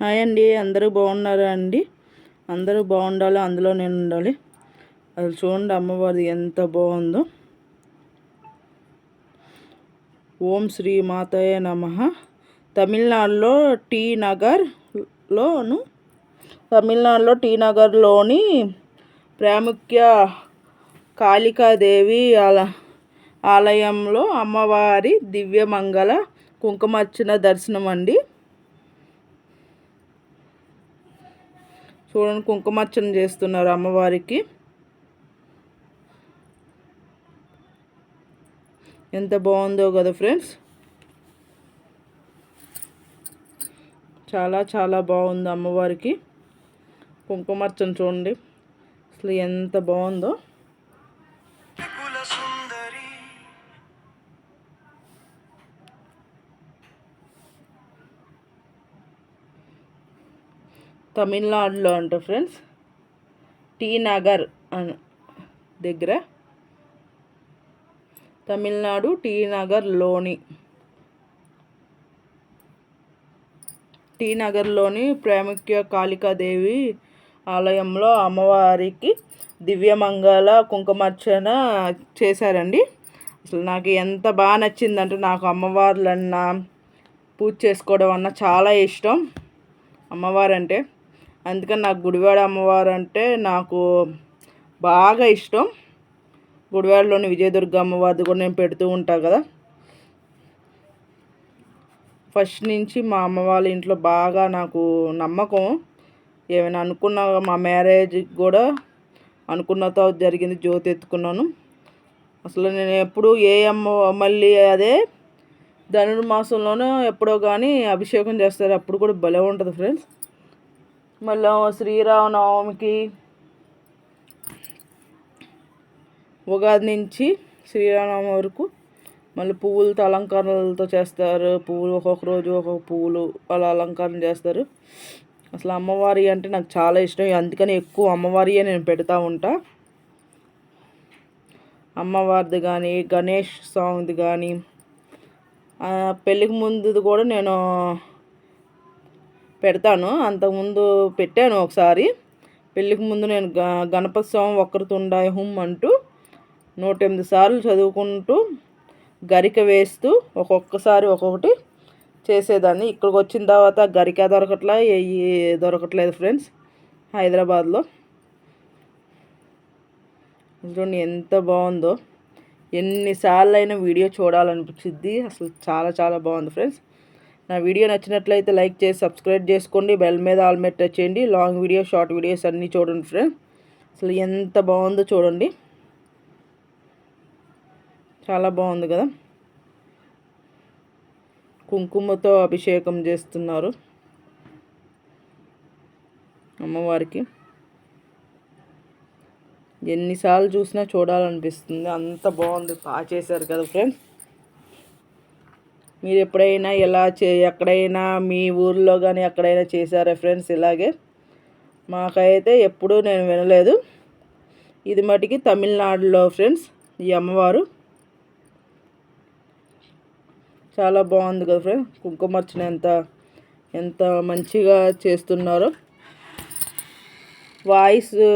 Hi అండి అందరూ బాగున్నారా అండి? అందరూ బాగుండాలి? అందులో నేను ఉండాలి. అది చూడండి అమ్మవారిది ఎంత బాగుందో. ఓం శ్రీ మాతయ్య నమ. తమిళనాడులో టీ నగర్లోను తమిళనాడులో టీ నగర్లోని ప్రాముఖ్య కాళికాదేవి ఆల ఆలయంలో అమ్మవారి దివ్యమంగళ కుంకుమర్చన దర్శనం అండి చూడండి కుంకుమార్చన చేస్తున్నారు అమ్మవారికి. ఎంత బాగుందో కదా ఫ్రెండ్స్. చాలా చాలా బాగుంది అమ్మవారికి. కుంకుమార్చన చూడండి. అసలు ఎంత బాగుందో. తమిళనాడులో అంట ఫ్రెండ్స్. టీ నగర్ దగ్గర. తమిళనాడు టీ నగర్లోని. టీ నగర్లోని ప్రాముఖ్య కాళికాదేవి ఆలయంలో అమ్మవారికి దివ్యమంగళ కుంకుమార్చన చేశారండి. అసలు నాకు ఎంత బాగా నచ్చిందంటే నాకు అమ్మవార్లన్నా పూజ చేసుకోవడం అన్న చాలా ఇష్టం. అమ్మవారంటే అందుకని నాకు గుడివాడ అమ్మవారు అంటే నాకు బాగా ఇష్టం. గుడివాడలోని విజయదుర్గ అమ్మవారిది కూడా నేను పెడుతూ ఉంటాను కదా. ఫస్ట్ నుంచి మా అమ్మ వాళ్ళ ఇంట్లో బాగా నాకు నమ్మకం. ఏమైనా అనుకున్న మా మ్యారేజ్ కూడా అనుకున్నతో జరిగింది జ్యోతి ఎత్తుకున్నాను. అసలు నేను ఎప్పుడు ఏ అమ్మ మళ్ళీ అదే ధనుర్మాసంలోనూ ఎప్పుడో కానీ అభిషేకం చేస్తారు. అప్పుడు కూడా భలే ఉంటుంది ఫ్రెండ్స్. మళ్ళీ శ్రీరామనవమికి ఉగాది నుంచి శ్రీరామనవమి వరకు మళ్ళీ పువ్వులతో అలంకరణలతో చేస్తారు. పువ్వులు ఒక్కొక్క రోజు ఒక్కొక్క పువ్వులు అలా అలంకరణ చేస్తారు. అసలు అమ్మవారి అంటే నాకు చాలా ఇష్టం. అందుకని ఎక్కువ అమ్మవారియే నేను పెడతా ఉంటా. అమ్మవారిది కానీ గణేష్ సాంగ్ది కానీ పెళ్ళికి ముందుది కూడా నేను పెడతాను. అంతకుముందు పెట్టాను ఒకసారి. పెళ్ళికి ముందు నేను గ గణపతి స్వామి ఒక్కరితుండాయ హుమ్ అంటూ నూట ఎనిమిది సార్లు చదువుకుంటూ గరిక వేస్తూ ఒక్కొక్కసారి ఒక్కొక్కటి చేసేదాన్ని. ఇక్కడికి వచ్చిన తర్వాత గరిక దొరకట్లే ఏ దొరకట్లేదు ఫ్రెండ్స్ హైదరాబాద్లో. చూడండి ఎంత బాగుందో. ఎన్నిసార్లు అయినా వీడియో చూడాలనిపించింది అసలు చాలా చాలా బాగుంది ఫ్రెండ్స్. నా వీడియో నచ్చినట్లయితే లైక్ చేసి సబ్స్క్రైబ్ చేసుకోండి. బెల్ మీద ఆల్ మీద టచ్ చేయండి లాంగ్ వీడియో షార్ట్ వీడియోస్ అన్నీ చూడండి ఫ్రెండ్స్ అసలు ఎంత బాగుందో చూడండి. చాలా బాగుంది కదా. కుంకుమతో అభిషేకం చేస్తున్నారు అమ్మవారికి. ఎన్నిసార్లు చూసినా చూడాలనిపిస్తుంది. అంత బాగుంది. బాగా చేశారు కదా ఫ్రెండ్స్. మీరు ఎప్పుడైనా ఎలా చే ఎక్కడైనా మీ ఊర్లో కానీ ఎక్కడైనా చేశారా ఫ్రెండ్స్ ఇలాగే? మాకైతే ఎప్పుడూ నేను వినలేదు. ఇది మటుకి తమిళనాడులో ఫ్రెండ్స్ ఈ అమ్మవారు. చాలా బాగుంది కదా ఫ్రెండ్స్ కుంకుమర్చన ఎంత ఎంత మంచిగా చేస్తున్నారో. వాయిస్లో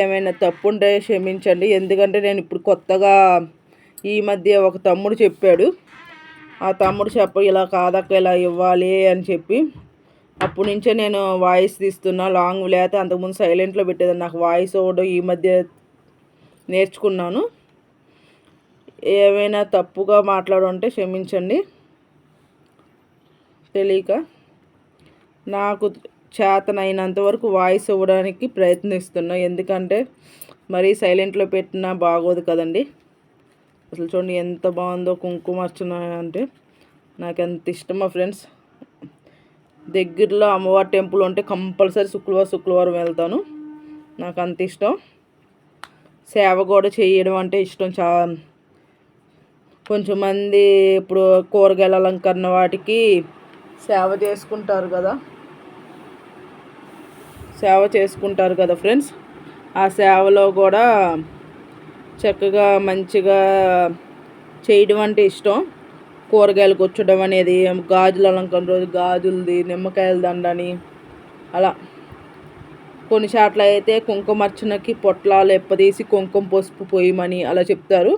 ఏమైనా తప్పు ఉంటే క్షమించండి ఎందుకంటే నేను ఇప్పుడు కొత్తగా ఈ మధ్య ఒక తమ్ముడు చెప్పాడు. ఆ తమ్ముడు చెప్ప ఇలా కాదక్క ఇలా ఇవ్వాలి అని చెప్పి. అప్పటి నుంచే నేను వాయిస్ తీస్తున్నా లాంగ్ లేకపోతే అంతకుముందు సైలెంట్లో పెట్టేదాన్ని. నాకు వాయిస్ అవ్వడం ఈ మధ్య నేర్చుకున్నాను. ఏమైనా తప్పుగా మాట్లాడుంటే క్షమించండి. తెలియక నాకు చేతనైనంత వరకు వాయిస్ ఇవ్వడానికి ప్రయత్నిస్తున్నా. ఎందుకంటే మరీ సైలెంట్లో పెట్టినా బాగోదు కదండి. అసలు చూడండి ఎంత బాగుందో కుంకుమ అర్చన అంటే నాకు ఎంత ఇష్టమా ఫ్రెండ్స్. దగ్గరలో అమ్మవారి టెంపుల్ ఉంటే కంపల్సరీ శుక్రవారం శుక్రవారం వెళ్తాను. నాకు అంత ఇష్టం. సేవ కూడా చేయడం అంటే ఇష్టం చాలా కొంచెం మంది ఇప్పుడు కూరగాయల అలంకరణ వాటికి సేవ చేసుకుంటారు కదా. సేవ చేసుకుంటారు కదా ఫ్రెండ్స్. ఆ సేవలో కూడా చక్కగా మంచిగా చేయడం అంటే ఇష్టం. కూరగాయలు కూర్చోడం అనేది గాజుల అలంకరణ రోజు గాజులది నిమ్మకాయల దండని అలా. కొన్ని చాట్ల అయితే కుంకుమర్చనకి పొట్లాలు ఎప్పదీసి కుంకుమ పసుపు పోయమని అలా చెప్తారు.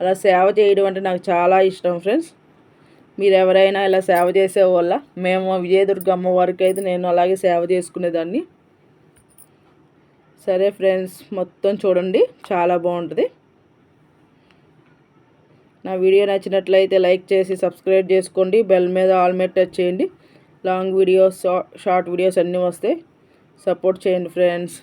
అలా సేవ చేయడం అంటే నాకు చాలా ఇష్టం ఫ్రెండ్స్. మీరు ఎవరైనా ఇలా సేవ చేసే వల్ల మేము విజయదుర్గ అమ్మవారికి అయితే నేను అలాగే సేవ చేసుకునేదాన్ని. సరే ఫ్రెండ్స్ మొత్తం చూడండి. చాలా బాగుంటుంది. నా వీడియో నచ్చినట్లయితే లైక్ చేసి సబ్స్క్రైబ్ చేసుకోండి. బెల్ మీద ఆల్ మీద టచ్ చేయండి. లాంగ్ వీడియోస్ షార్ట్ వీడియోస్ అన్నీ వస్తాయి సపోర్ట్ చేయండి ఫ్రెండ్స్.